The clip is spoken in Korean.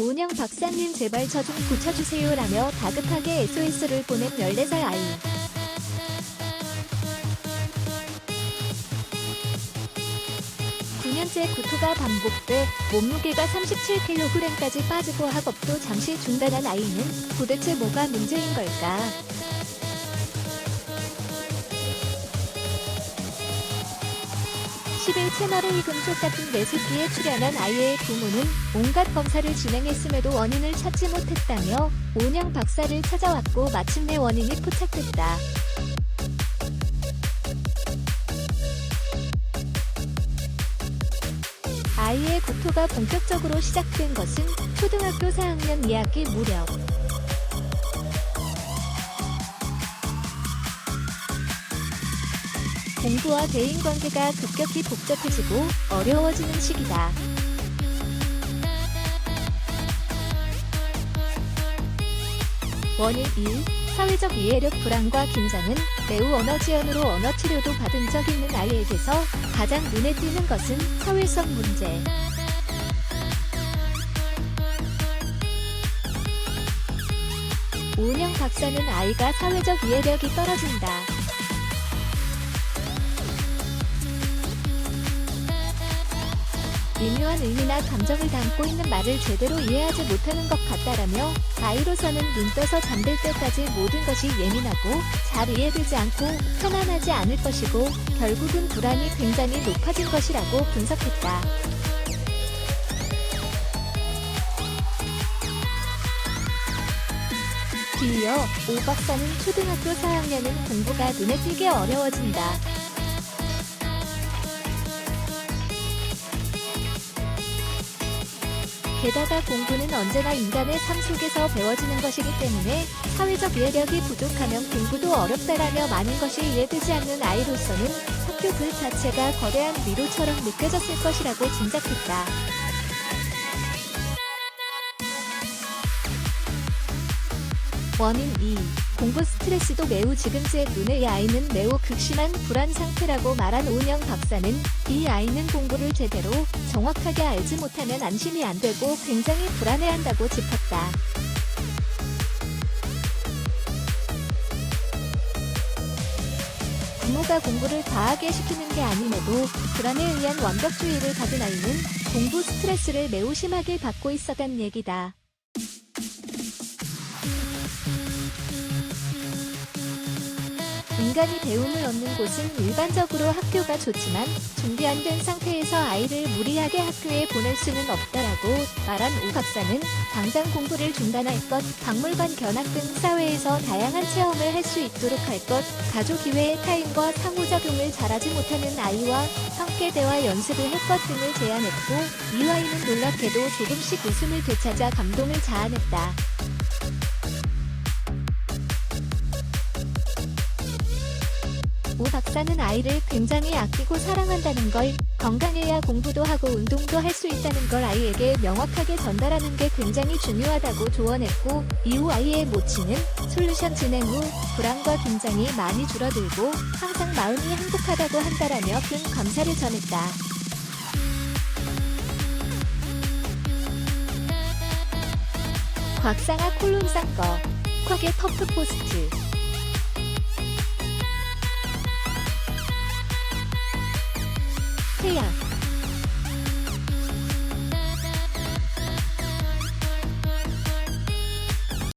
오냥 박사님 제발 저 좀 고쳐주세요 라며 다급하게 SOS를 보낸 14살 아이. 구년째 구토가 반복돼 몸무게가 37kg까지 빠지고 학업도 잠시 중단한 아이는 도대체 뭐가 문제인 걸까? 10일 채널의 금속 같은 레시피에 출연한 아이의 부모는 온갖 검사를 진행했음에도 원인을 찾지 못했다며 온양 박사를 찾아왔고 마침내 원인이 포착됐다. 아이의 구토가 본격적으로 시작된 것은 초등학교 4학년 2학기 무렵. 공부와 대인관계가 급격히 복잡해지고 어려워지는 시기다. 원인 1. 사회적 이해력 불안과 긴장은 매우 언어 지연으로 언어 치료도 받은 적 있는 아이에게서 가장 눈에 띄는 것은 사회성 문제. 오은영 박사는 아이가 사회적 이해력이 떨어진다. 미묘한 의미나 감정을 담고 있는 말을 제대로 이해하지 못하는 것 같다라며 아이로서는 눈 떠서 잠들 때까지 모든 것이 예민하고 잘 이해되지 않고 편안하지 않을 것이고 결국은 불안이 굉장히 높아진 것이라고 분석했다. 뒤이어 오 박사는 초등학교 4학년은 공부가 눈에 띄게 어려워진다. 게다가 공부는 언제나 인간의 삶 속에서 배워지는 것이기 때문에 사회적 이해력이 부족하면 공부도 어렵다라며 많은 것이 이해되지 않는 아이로서는 학교 그 자체가 거대한 위로처럼 느껴졌을 것이라고 짐작했다. 원인 2. 공부 스트레스도 매우 지금 제 눈의 이 아이는 매우 극심한 불안 상태라고 말한 오은영 박사는 이 아이는 공부를 제대로 정확하게 알지 못하면 안심이 안 되고 굉장히 불안해한다고 짚었다. 부모가 공부를 과하게 시키는 게 아님에도 불안에 의한 완벽주의를 가진 아이는 공부 스트레스를 매우 심하게 받고 있었단 얘기다. 인간이 배움을 얻는 곳은 일반적으로 학교가 좋지만 준비 안 된 상태에서 아이를 무리하게 학교에 보낼 수는 없다라고 말한 오 박사는 당장 공부를 중단할 것, 박물관 견학 등 사회에서 다양한 체험을 할 수 있도록 할 것, 가족 이외의 타인과 상호작용을 잘하지 못하는 아이와 함께 대화 연습을 할 것 등을 제안했고 이 아이는 놀랍게도 조금씩 웃음을 되찾아 감동을 자아냈다. 오 박사는 아이를 굉장히 아끼고 사랑한다는 걸, 건강해야 공부도 하고 운동도 할 수 있다는 걸 아이에게 명확하게 전달하는 게 굉장히 중요하다고 조언했고, 이후 아이의 모친은 솔루션 진행 후 불안과 긴장이 많이 줄어들고 항상 마음이 행복하다고 한다라며 큰 감사를 전했다. 곽상아 콜론상거 콱의 터프 포스트 태양